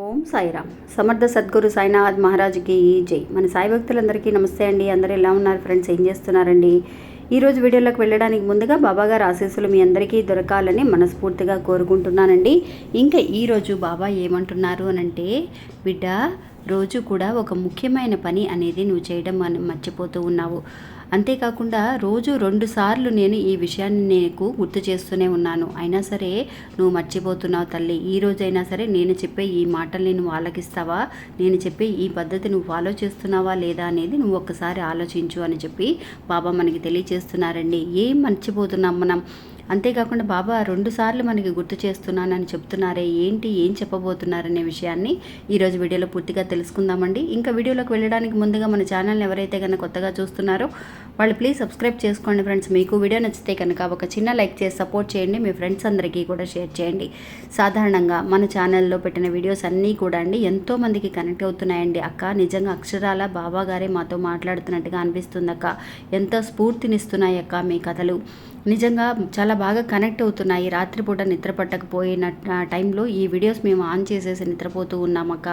ఓం సాయిరామ్. సమర్థ సద్గురు సాయినాథ్ మహారాజుకి జై. మన సాయి భక్తులందరికీ నమస్తే అండి. అందరూ ఎలా ఉన్నారు ఫ్రెండ్స్? ఏం చేస్తున్నారండి? ఈరోజు వీడియోలోకి వెళ్ళడానికి ముందుగా బాబాగారు ఆశీస్సులు మీ అందరికీ దొరకాలని మనస్ఫూర్తిగా కోరుకుంటున్నానండి. ఇంకా ఈరోజు బాబా ఏమంటున్నారు అని అంటే బిడ్డ రోజు కూడా ఒక ముఖ్యమైన పని అనేది నువ్వు చేయడం మర్చిపోతూ ఉన్నావు. అంతేకాకుండా రోజు రెండు సార్లు నేను ఈ విషయాన్ని నీకు గుర్తు చేస్తూనే ఉన్నాను. అయినా సరే నువ్వు మర్చిపోతున్నావు తల్లి. ఈ రోజైనా సరే నేను చెప్పే ఈ మాటల్ని నువ్వు ఆలకిస్తావా? నేను చెప్పే ఈ పద్ధతి నువ్వు ఫాలో చేస్తున్నావా లేదా అనేది నువ్వు ఒక్కసారి ఆలోచించు అని చెప్పి బాబా మనకి తెలియచేస్తున్నారండి. ఏం మర్చిపోతున్నాం మనం? అంతేకాకుండా బాబా రెండు సార్లు మనకి గుర్తు చేస్తున్నానని చెప్తున్నారే ఏంటి ఏం చెప్పబోతున్నారనే విషయాన్ని ఈరోజు వీడియోలో పూర్తిగా తెలుసుకుందామండి. ఇంకా వీడియోలోకి వెళ్ళడానికి ముందుగా మన ఛానల్ని ఎవరైతే కనుక కొత్తగా చూస్తున్నారో వాళ్ళు ప్లీజ్ సబ్స్క్రైబ్ చేసుకోండి ఫ్రెండ్స్. మీకు వీడియో నచ్చితే కనుక ఒక చిన్న లైక్ చేసి సపోర్ట్ చేయండి. మీ ఫ్రెండ్స్ అందరికీ కూడా షేర్ చేయండి. సాధారణంగా మన ఛానల్లో పెట్టిన వీడియోస్ అన్నీ కూడా అండి ఎంతో మందికి కనెక్ట్ అవుతున్నాయండి. అక్క నిజంగా అక్షరాల బాబా గారే మాతో మాట్లాడుతున్నట్టుగా అనిపిస్తుంది అక్క. ఎంతో స్ఫూర్తినిస్తున్నాయి అక్క మీ కథలు. నిజంగా చాలా చాలా బాగా కనెక్ట్ అవుతున్నాయి. రాత్రిపూట నిద్ర పట్టకపోయిన టైంలో ఈ వీడియోస్ మేము ఆన్ చేసేసి నిద్రపోతూ ఉన్నామక్క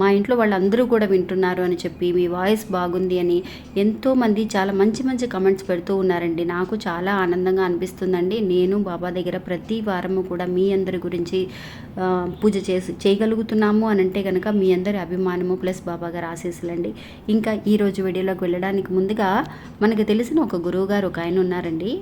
మా ఇంట్లో వాళ్ళందరూ కూడా వింటున్నారు అని చెప్పి మీ వాయిస్ బాగుంది అని ఎంతోమంది చాలా మంచి మంచి కమెంట్స్ పెడుతూ ఉన్నారండి. నాకు చాలా ఆనందంగా అనిపిస్తుందండి. నేను బాబా దగ్గర ప్రతి వారము కూడా మీ అందరి గురించి పూజ చేసి చేయగలుగుతున్నాము అని అంటే కనుక మీ అందరి అభిమానము ప్లస్ బాబా గారు ఆశీస్సులండి. ఇంకా ఈరోజు వీడియోలోకి వెళ్ళడానికి ముందుగా మనకు తెలిసిన ఒక గురువు గారు ఒక ఆయన ఉన్నారండి.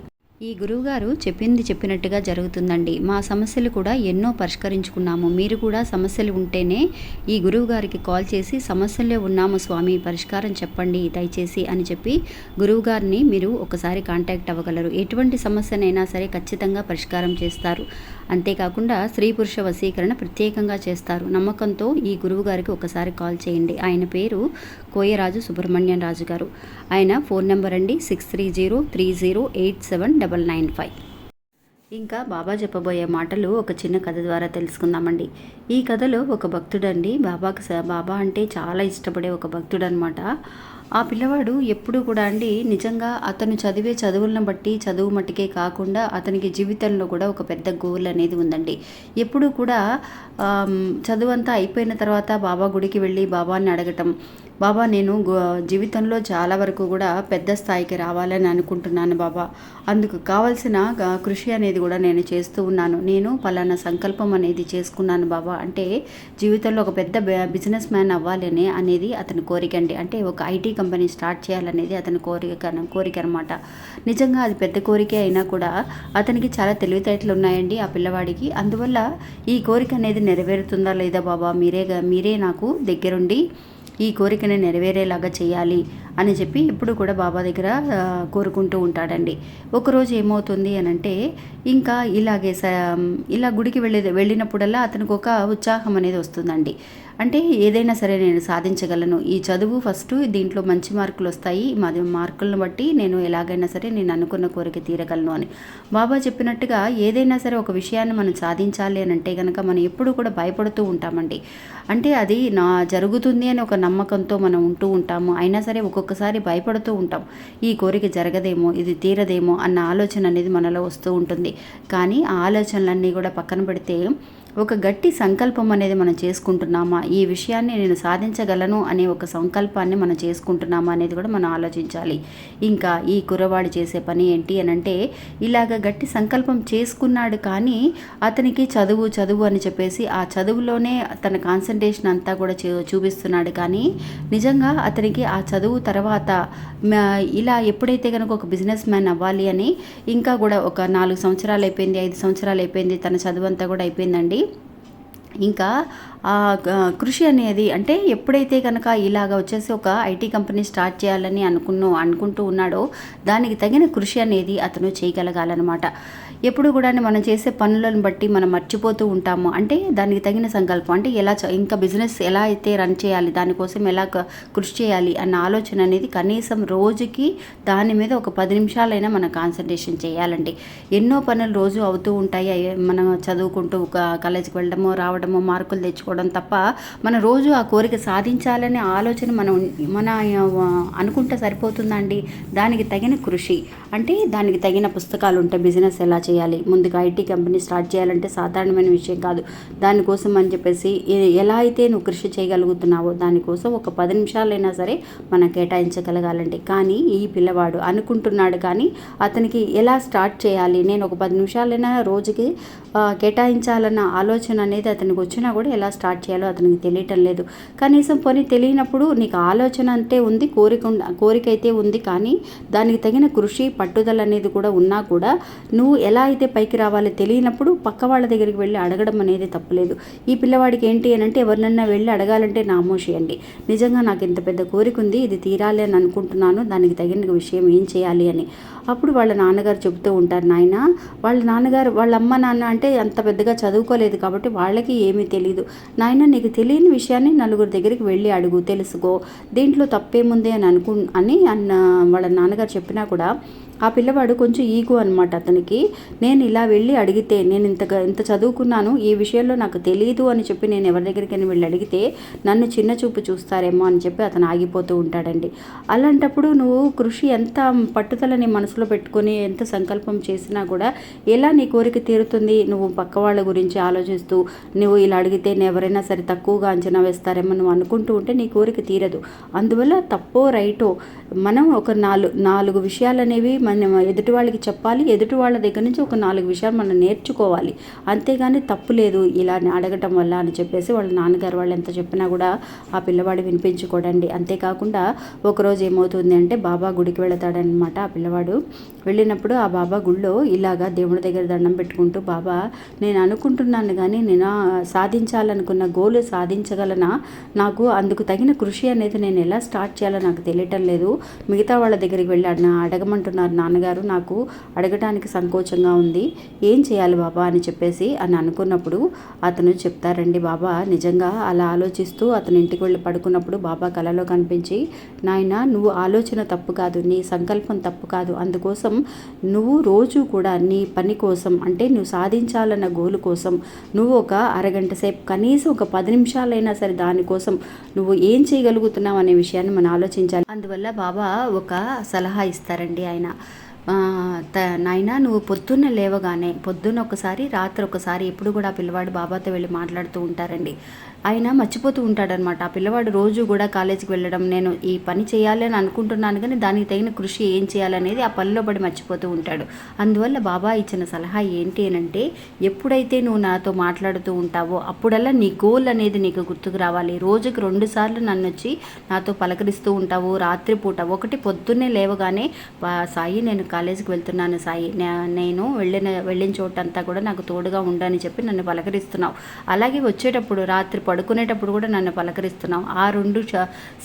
ఈ గురువుగారు చెప్పింది చెప్పినట్టుగా జరుగుతుందండి. మా సమస్యలు కూడా ఎన్నో పరిష్కరించుకున్నాము. మీరు కూడా సమస్యలు ఉంటేనే ఈ గురువు గారికి కాల్ చేసి సమస్యల్లో ఉన్నాము స్వామి పరిష్కారం చెప్పండి దయచేసి అని చెప్పి గురువుగారిని మీరు ఒకసారి కాంటాక్ట్ అవ్వగలరు. ఎటువంటి సమస్యనైనా సరే ఖచ్చితంగా పరిష్కారం చేస్తారు. అంతేకాకుండా స్త్రీ పురుష వశీకరణ ప్రత్యేకంగా చేస్తారు. నమ్మకంతో ఈ గురువుగారికి ఒకసారి కాల్ చేయండి. ఆయన పేరు కోయరాజు సుబ్రహ్మణ్యం రాజు గారు. ఆయన ఫోన్ నెంబర్ అండి six three zero three zero eight seven double nine five. ఇంకా బాబా చెప్పబోయే మాటలు ఒక చిన్న కథ ద్వారా తెలుసుకుందామండి. ఈ కథలో ఒక భక్తుడండి. బాబాకి స- బాబా అంటే చాలా ఇష్టపడే ఒక భక్తుడు అనమాట ఆ పిల్లవాడు ఎప్పుడు కూడా అండి నిజంగా అతను చదివే చదువులను బట్టి చదువు మట్టుకే కాకుండా అతనికి జీవితంలో కూడా ఒక పెద్ద గోల్ అనేది ఉందండి. ఎప్పుడు కూడా చదువు అంతా అయిపోయిన తర్వాత బాబా గుడికి వెళ్ళి బాబాని అడగటం బాబా నేను గో- జీవితంలో చాలా వరకు కూడా పెద్ద స్థాయికి రావాలని అనుకుంటున్నాను బాబా. అందుకు కావలసిన కృషి అనేది కూడా నేను చేస్తూ ఉన్నాను. నేను పలానా సంకల్పం అనేది చేసుకున్నాను బాబా. అంటే జీవితంలో ఒక పెద్ద బిజినెస్ మ్యాన్ అవ్వాలని అనేది అతని కోరిక అండి. అంటే ఒక ఐటీ కంపెనీ స్టార్ట్ చేయాలనేది అతని కోరిక కోరిక అనమాట నిజంగా అది పెద్ద కోరికే అయినా కూడా అతనికి చాలా తెలివితేటలు ఉన్నాయండి ఆ పిల్లవాడికి. అందువల్ల ఈ కోరిక అనేది నెరవేరుతుందా లేదా బాబా? మీరే మీరే నాకు దగ్గరుండి ఈ కోరికని నెరవేరేలాగా చేయాలి అని చెప్పి ఎప్పుడు కూడా బాబా దగ్గర కోరుకుంటూ ఉంటాడండి. ఒకరోజు ఏమవుతుంది అని అంటే ఇంకా ఇలాగే స ఇలా గుడికి వెళ్ళే వెళ్ళినప్పుడల్లా అతనికి ఒక ఉత్సాహం అనేది వస్తుందండి. అంటే ఏదైనా సరే నేను సాధించగలను. ఈ చదువు ఫస్ట్ దీంట్లో మంచి మార్కులు వస్తాయి. మాది మార్కులను బట్టి నేను ఎలాగైనా సరే నేను అనుకున్న కోరిక తీరగలను అని. బాబా చెప్పినట్టుగా ఏదైనా సరే ఒక విషయాన్ని మనం సాధించాలి అని అంటే కనుక మనం ఎప్పుడు కూడా భయపడుతూ ఉంటామండి. అంటే అది నా జరుగుతుంది అని ఒక నమ్మకంతో మనం ఉంటూ ఉంటాము. అయినా సరే ఒక్కొక్కసారి భయపడుతూ ఉంటాం. ఈ కోరిక జరగదేమో ఇది తీరదేమో అన్న ఆలోచన అనేది మనలో వస్తూ ఉంటుంది. కానీ ఆ ఆలోచనలన్నీ కూడా పక్కన పెడితే ఒక గట్టి సంకల్పం అనేది మనం చేసుకుంటున్నామా? ఈ విషయాన్ని నేను సాధించగలను అనే ఒక సంకల్పాన్ని మనం చేసుకుంటున్నామా అనేది కూడా మనం ఆలోచించాలి. ఇంకా ఈ కుర్రవాడు చేసే పని ఏంటి అని అంటే ఇలాగ గట్టి సంకల్పం చేసుకున్నాడు కానీ అతనికి చదువు చదువు అని చెప్పేసి ఆ చదువులోనే తన కాన్సన్ట్రేషన్ అంతా కూడా చూ చూపిస్తున్నాడు కానీ నిజంగా అతనికి ఆ చదువు తర్వాత మ- ఇలా ఎప్పుడైతే కనుక ఒక బిజినెస్ మ్యాన్ అవ్వాలి అని ఇంకా కూడా ఒక నాలుగు సంవత్సరాలు అయిపోయింది ఐదు సంవత్సరాలు అయిపోయింది తన చదువు అంతా కూడా అయిపోయిందండి. ఇంకా ఆ గ- కృషి అనేది అంటే ఎప్పుడైతే కనుక ఇలాగ వచ్చేసి ఒక ఐటీ కంపెనీ స్టార్ట్ చేయాలని అనుకున్న అనుకుంటూ ఉన్నాడో దానికి తగిన కృషి అనేది అతను చేయగలగాలన్నమాట. ఎప్పుడు కూడా మనం చేసే పనులను బట్టి మనం మర్చిపోతూ ఉంటాము. అంటే దానికి తగిన సంకల్పం. అంటే ఎలా చ- ఇంకా బిజినెస్ ఎలా అయితే రన్ చేయాలి దానికోసం ఎలా కృషి చేయాలి అన్న ఆలోచన అనేది కనీసం రోజుకి దాని మీద ఒక పది నిమిషాలైనా మనం కాన్సన్ట్రేషన్ చేయాలండి. ఎన్నో పనులు రోజు అవుతూ ఉంటాయి. మనం చదువుకుంటూ ఒక కాలేజీకి వెళ్ళడము రావడము మార్కులు తెచ్చుకోవడం చేసుకోవడం తప్ప మన రోజు ఆ కోరిక సాధించాలనే ఆలోచన మనం మన అనుకుంటే సరిపోతుందండి. దానికి తగిన కృషి. అంటే దానికి తగిన పుస్తకాలు ఉంటాయి బిజినెస్ ఎలా చేయాలి? ముందుగా ఐటీ కంపెనీ స్టార్ట్ చేయాలంటే సాధారణమైన విషయం కాదు. దానికోసం అని చెప్పేసి ఎలా అయితే నువ్వు కృషి చేయగలుగుతున్నావో దానికోసం ఒక పది నిమిషాలైనా సరే మనం కేటాయించగలగాలండి. కానీ ఈ పిల్లవాడు అనుకుంటున్నాడు కానీ అతనికి ఎలా స్టార్ట్ చేయాలి? నేను ఒక పది నిమిషాలైనా రోజుకి కేటాయించాలన్న ఆలోచన అనేది అతనికి వచ్చినా కూడా ఎలా స్టార్ట్ స్టార్ట్ చేయాలో అతనికి తెలియటం లేదు. కనీసం పోనీ తెలియనప్పుడు నీకు ఆలోచన అంటే ఉంది కోరిక కోరిక అయితే ఉంది కానీ దానికి తగిన కృషి పట్టుదల అనేది కూడా ఉన్నా కూడా నువ్వు ఎలా అయితే పైకి రావాలో తెలియనప్పుడు పక్క వాళ్ళ దగ్గరికి వెళ్ళి అడగడం అనేది తప్పలేదు. ఈ పిల్లవాడికి ఏంటి అని అంటే ఎవరినన్నా వెళ్ళి అడగాలంటే నామోషేయండి నిజంగా నాకు ఇంత పెద్ద కోరిక ఉంది ఇది తీరాలి అని అనుకుంటున్నాను దానికి తగిన విషయం ఏం చేయాలి అని. అప్పుడు వాళ్ళ నాన్నగారు చెబుతూ ఉంటారు నాయన వాళ్ళ నాన్నగారు వాళ్ళ అమ్మ నాన్న అంటే అంత పెద్దగా చదువుకోలేదు కాబట్టి వాళ్ళకి ఏమీ తెలియదు నాయన నీకు తెలియని విషయాన్ని నలుగురు దగ్గరికి వెళ్ళి అడుగు తెలుసుకో. దీంట్లో తప్పేముంది అని అనుకు అని అన్న వాళ్ళ నాన్నగారు చెప్పినా కూడా ఆ పిల్లవాడు కొంచెం ఈగో అనమాట అతనికి. నేను ఇలా వెళ్ళి అడిగితే నేను ఇంతగా ఇంత చదువుకున్నాను ఈ విషయంలో నాకు తెలియదు అని చెప్పి నేను ఎవరి దగ్గరికైనా వెళ్ళి అడిగితే నన్ను చిన్న చూపు చూస్తారేమో అని చెప్పి అతను ఆగిపోతూ ఉంటాడండి. అలాంటప్పుడు నువ్వు కృషి ఎంత పట్టుదలని మనసులో పెట్టుకొని ఎంత సంకల్పం చేసినా కూడా ఎలా నీ కోరిక తీరుతుంది? నువ్వు పక్క వాళ్ళ గురించి ఆలోచిస్తూ నువ్వు ఇలా అడిగితే ఎవరైనా సరే తక్కువగా అంచనా వేస్తారేమో నువ్వు అనుకుంటూ ఉంటే నీ కోరిక తీరదు. అందువల్ల తప్పో రైటో మనం ఒక నాలుగు నాలుగు విషయాలు అనేవి మనం ఎదుటి వాళ్ళకి చెప్పాలి ఎదుటి వాళ్ళ దగ్గర నుంచి ఒక నాలుగు విషయాలు మనం నేర్చుకోవాలి. అంతేగాని తప్పు లేదు ఇలా అడగటం వల్ల అని చెప్పేసి వాళ్ళ నాన్నగారు వాళ్ళు ఎంత చెప్పినా కూడా ఆ పిల్లవాడు వినిపించుకోడండి. అంతేకాకుండా ఒకరోజు ఏమవుతుంది అంటే బాబా గుడికి వెళతాడనమాట ఆ పిల్లవాడు. వెళ్ళినప్పుడు ఆ బాబా గుళ్ళో ఇలాగా దేవుడి దగ్గర దండం పెట్టుకుంటూ బాబా నేను అనుకుంటున్నాను కానీ నేను సాధించాలనుకున్న గోలు సాధించగలనా? నాకు అందుకు తగిన కృషి అనేది నేను ఎలా స్టార్ట్ చేయాలో నాకు తెలియటం లేదు. మిగతా వాళ్ళ దగ్గరికి వెళ్ళి అడగమంటున్నారు అడగమంటున్నారు నాన్నగారు నాకు అడగటానికి సంకోచంగా ఉంది. ఏం చేయాలి బాబా అని చెప్పేసి అని అనుకున్నప్పుడు అతను చెప్తారండి బాబా నిజంగా అలా ఆలోచిస్తూ అతను ఇంటికి వెళ్ళి పడుకున్నప్పుడు బాబా కలలో కనిపించి నాయన నువ్వు ఆలోచన తప్పు కాదు నీ సంకల్పం తప్పు కాదు. అందుకోసం నువ్వు రోజు కూడా నీ పని కోసం అంటే నువ్వు సాధించాలన్న గోలు కోసం నువ్వు ఒక అరగంట సేపు కనీసం ఒక పది నిమిషాలైనా సరే దానికోసం నువ్వు ఏం చేయగలుగుతున్నావు అనే విషయాన్ని మనం ఆలోచించాలి. అందువల్ల బాబా ఒక సలహా ఇస్తారండి ఆయన. నాయన నువ్వు పొద్దున్న లేవగానే పొద్దున్న ఒకసారి రాత్రి ఒకసారి ఎప్పుడు కూడా పిల్లవాడు బాబాతో వెళ్ళి మాట్లాడుతూ ఉంటారండి. ఆయన మర్చిపోతూ ఉంటాడనమాట ఆ పిల్లవాడు రోజు కూడా కాలేజీకి వెళ్ళడం నేను ఈ పని చేయాలి అని అనుకుంటున్నాను కానీ దానికి తగిన కృషి ఏం చేయాలనేది ఆ పనిలో పడి మర్చిపోతూ ఉంటాడు. అందువల్ల బాబా ఇచ్చిన సలహా ఏంటి అని అంటే ఎప్పుడైతే నువ్వు నాతో మాట్లాడుతూ ఉంటావో అప్పుడల్లా నీ గోల్ అనేది నీకు గుర్తుకు రావాలి. రోజుకి రెండు సార్లు నన్ను వచ్చి నాతో పలకరిస్తూ ఉంటావు. రాత్రిపూట ఒకటి పొద్దున్నే లేవగానే సాయి నేను కాలేజీకి వెళ్తున్నాను సాయి. నేను వెళ్ళిన వెళ్ళిన చోటంతా కూడా నాకు తోడుగా ఉండని చెప్పి నన్ను పలకరిస్తున్నావు. అలాగే వచ్చేటప్పుడు రాత్రి పడుకునేటప్పుడు కూడా నన్ను పలకరిస్తున్నావు. ఆ రెండు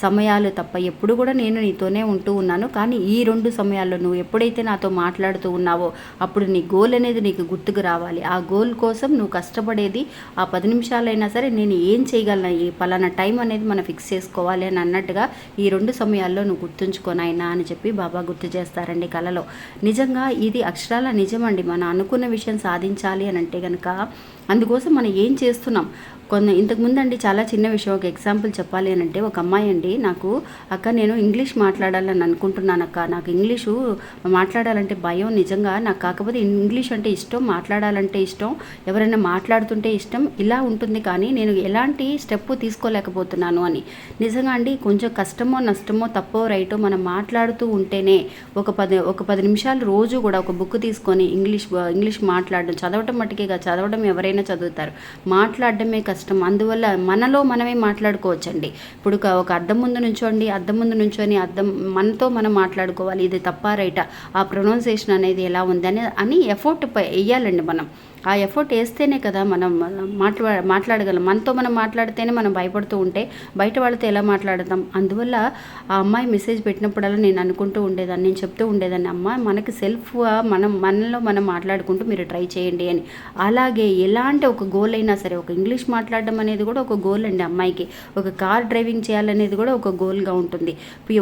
సమయాలు తప్ప ఎప్పుడు కూడా నేను నీతోనే ఉంటూ ఉన్నాను. కానీ ఈ రెండు సమయాల్లో నువ్వు ఎప్పుడైతే నాతో మాట్లాడుతూ ఉన్నావో అప్పుడు నీ గోల్ అనేది నీకు గుర్తుకు రావాలి. ఆ గోల్ కోసం నువ్వు కష్టపడేది ఆ పది నిమిషాలైనా సరే నేను ఏం చేయగలను? ఈ పలానా టైం అనేది మనం ఫిక్స్ చేసుకోవాలి అని అన్నట్టుగా ఈ రెండు సమయాల్లో నువ్వు గుర్తుంచుకోనైనా అని చెప్పి బాబా గుర్తు చేస్తారండి కలలో. నిజంగా ఇది అక్షరాల నిజమండి. మనం అనుకున్న విషయం సాధించాలి అని అంటే కనుక అందుకోసం మనం ఏం చేస్తున్నాం? కొంత ఇంతకుముందు అండి చాలా చిన్న విషయం. ఒక ఎగ్జాంపుల్ చెప్పాలి అని అంటే ఒక అమ్మాయి అండి. నాకు అక్క నేను ఇంగ్లీష్ మాట్లాడాలని అనుకుంటున్నాను అక్క. నాకు ఇంగ్లీషు మాట్లాడాలంటే భయం నిజంగా. నాకు కాకపోతే ఇంగ్లీష్ అంటే ఇష్టం మాట్లాడాలంటే ఇష్టం ఎవరైనా మాట్లాడుతుంటే ఇష్టం ఇలా ఉంటుంది. కానీ నేను ఎలాంటి స్టెప్ తీసుకోలేకపోతున్నాను అని. నిజంగా అండి కొంచెం కష్టమో నష్టమో తప్పో రైటో మనం మాట్లాడుతూ ఉంటేనే ఒక పది ఒక పది నిమిషాలు రోజు కూడా ఒక బుక్ తీసుకొని ఇంగ్లీష్ ఇంగ్లీష్ మాట్లాడడం చదవటం మట్టుకే కాదు చదవడం ఎవరైనా చదువుతారు. మాట్లాడడమే కష్టం. అందువల్ల మనలో మనమే మాట్లాడుకోవచ్చండి. ఇప్పుడు ఒక- అద్దం ముందు నుంచోండి అద్దం ముందు నుంచొని అద్దం మనతో మనం మాట్లాడుకోవాలి. ఇది తప్ప రైటా? ఆ ప్రొనౌన్సేషన్ అనేది ఎలా ఉంది అని అని ఎఫర్ట్ వేయాలండి మనం. ఆ ఎఫర్ట్ వేస్తేనే కదా మనం మాట్లా మాట్లాడగలం. మనతో మనం మాట్లాడితేనే మనం భయపడుతూ ఉంటే బయట వాళ్ళతో ఎలా మాట్లాడతాం? అందువల్ల ఆ అమ్మాయి మెసేజ్ పెట్టినప్పుడల్లా నేను అనుకుంటూ ఉండేదాన్ని నేను చెప్తూ ఉండేదాన్ని అమ్మ మనకి సెల్ఫ్గా మనం మనలో మనం మాట్లాడుకుంటూ మీరు ట్రై చేయండి అని. అలాగే ఎలాంటి ఒక గోల్ అయినా సరే ఒక ఇంగ్లీష్ మాట్లాడడం అనేది కూడా ఒక గోల్ అండి అమ్మాయికి. ఒక కార్ డ్రైవింగ్ చేయాలనేది కూడా ఒక గోల్గా ఉంటుంది.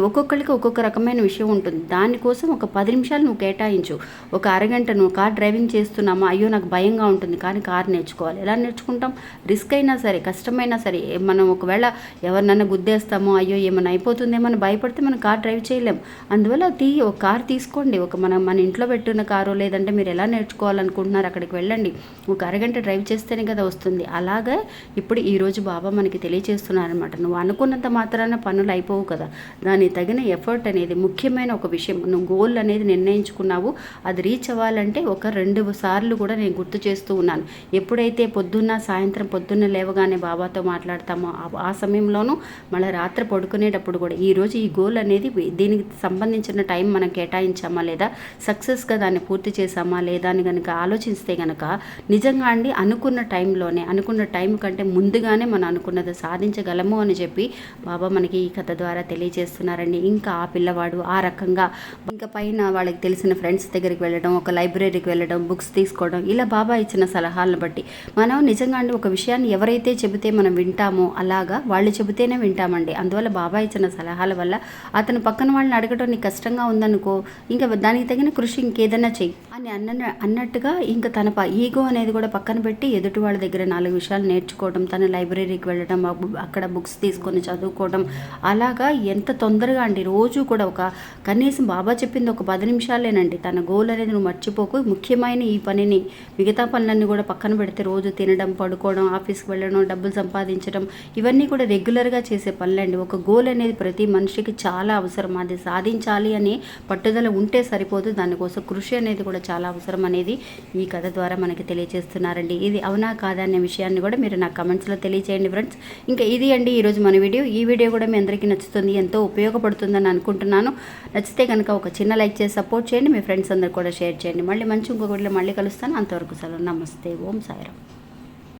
ఒక్కొక్కరికి ఒక్కొక్క రకమైన విషయం ఉంటుంది. దానికోసం ఒక పది నిమిషాలు నువ్వు కేటాయించు. ఒక అరగంట నువ్వు కార్ డ్రైవింగ్ చేస్తున్నామా? అయ్యో నాకు భయం భయంగా ఉంటుంది. కానీ కారు నేర్చుకోవాలి. ఎలా నేర్చుకుంటాం? రిస్క్ అయినా సరే కష్టమైనా సరే మనం ఒకవేళ ఎవరినైనా గుద్దేస్తామో అయ్యో ఏమైనా అయిపోతుందేమని భయపడితే మనం కార్ డ్రైవ్ చేయలేం. అందువల్ల తీ ఒక కార్ తీసుకోండి. ఒక మనం మన ఇంట్లో పెట్టున్న కారు లేదంటే మీరు ఎలా నేర్చుకోవాలనుకుంటున్నారు అక్కడికి వెళ్ళండి. ఒక అరగంట డ్రైవ్ చేస్తేనే కదా వస్తుంది. అలాగే ఇప్పుడు ఈరోజు బాబా మనకి తెలియజేస్తున్నారనమాట నువ్వు అనుకున్నంత మాత్రాన పనులు అయిపోవు కదా. దానికి తగిన ఎఫర్ట్ అనేది ముఖ్యమైన ఒక విషయం. నువ్వు గోల్ అనేది నిర్ణయించుకున్నావు. అది రీచ్ అవ్వాలంటే ఒక రెండు సార్లు కూడా నేను గుర్తు చేస్తూ ఉన్నాను. ఎప్పుడైతే పొద్దున్న సాయంత్రం పొద్దున్న లేవగానే బాబాతో మాట్లాడతామో ఆ- ఆ సమయంలోనూ మళ్ళీ రాత్రి పడుకునేటప్పుడు కూడా ఈరోజు ఈ గోల్ అనేది దీనికి సంబంధించిన టైం మనం కేటాయించామా లేదా సక్సెస్గా దాన్ని పూర్తి చేసామా లేదా అని కనుక ఆలోచిస్తే కనుక నిజంగా అండి అనుకున్న టైంలోనే అనుకున్న టైం కంటే ముందుగానే మనం అనుకున్నది సాధించగలము అని చెప్పి బాబా మనకి ఈ కథ ద్వారా తెలియజేస్తున్నారండి. ఇంకా ఆ పిల్లవాడు ఆ రకంగా ఇంకా పైన వాళ్ళకి తెలిసిన ఫ్రెండ్స్ దగ్గరికి వెళ్ళడం ఒక లైబ్రరీకి వెళ్ళడం బుక్స్ తీసుకోవడం ఇలా బాబా ఇచ్చిన సలహాలను బట్టి. మనం నిజంగా అండి ఒక విషయాన్ని ఎవరైతే చెబితే మనం వింటామో అలాగా వాళ్ళు చెబితేనే వింటామండి. అందువల్ల బాబా ఇచ్చిన సలహాల వల్ల అతను పక్కన వాళ్ళని అడగడం నీకు కష్టంగా ఉందనుకో ఇంకా దానికి తగిన కృషి ఇంకేదైనా చెయ్యి. అని అన్న అన్నట్టుగా ఇంకా తన ప ఈగో అనేది కూడా పక్కన పెట్టి ఎదుటి వాళ్ళ దగ్గర నాలుగు విషయాలు నేర్చుకోవడం తన లైబ్రరీకి వెళ్ళడం అక్కడ బుక్స్ తీసుకొని చదువుకోవడం అలాగా ఎంత తొందరగా అండి. రోజు కూడా ఒక కనీసం బాబా చెప్పింది ఒక పది నిమిషాలేనండి. తన గోల్ అనేది నువ్వు మర్చిపోకు. ముఖ్యమైన ఈ పనిని మిగతా పనులన్నీ కూడా పక్కన పెడితే రోజు తినడం పడుకోవడం ఆఫీస్కి వెళ్ళడం డబ్బులు సంపాదించడం ఇవన్నీ కూడా రెగ్యులర్గా చేసే పనులండి. ఒక గోల్ అనేది ప్రతి మనిషికి చాలా అవసరం. అది సాధించాలి అని పట్టుదల ఉంటే సరిపోదు. దానికోసం కృషి అనేది కూడా చాలా అవసరం అనేది ఈ కథ ద్వారా మనకి తెలియజేస్తున్నారండి. ఇది అవునా కాదా అనే విషయాన్ని కూడా మీరు నా కమెంట్స్లో తెలియచేయండి ఫ్రెండ్స్. ఇంకా ఇది అండి ఈరోజు మన వీడియో. ఈ వీడియో కూడా మీ అందరికీ నచ్చుతుంది ఎంతో ఉపయోగపడుతుందని అనుకుంటున్నాను. నచ్చితే కనుక ఒక చిన్న లైక్ చేసి సపోర్ట్ చేయండి మీ ఫ్రెండ్స్ అందరు కూడా షేర్ చేయండి. మళ్ళీ మంచి ఇంకొకటిలో మళ్ళీ కలుస్తాను. అంతవరకు సెలవు. నమస్తే. ఓం సాయిరామ్.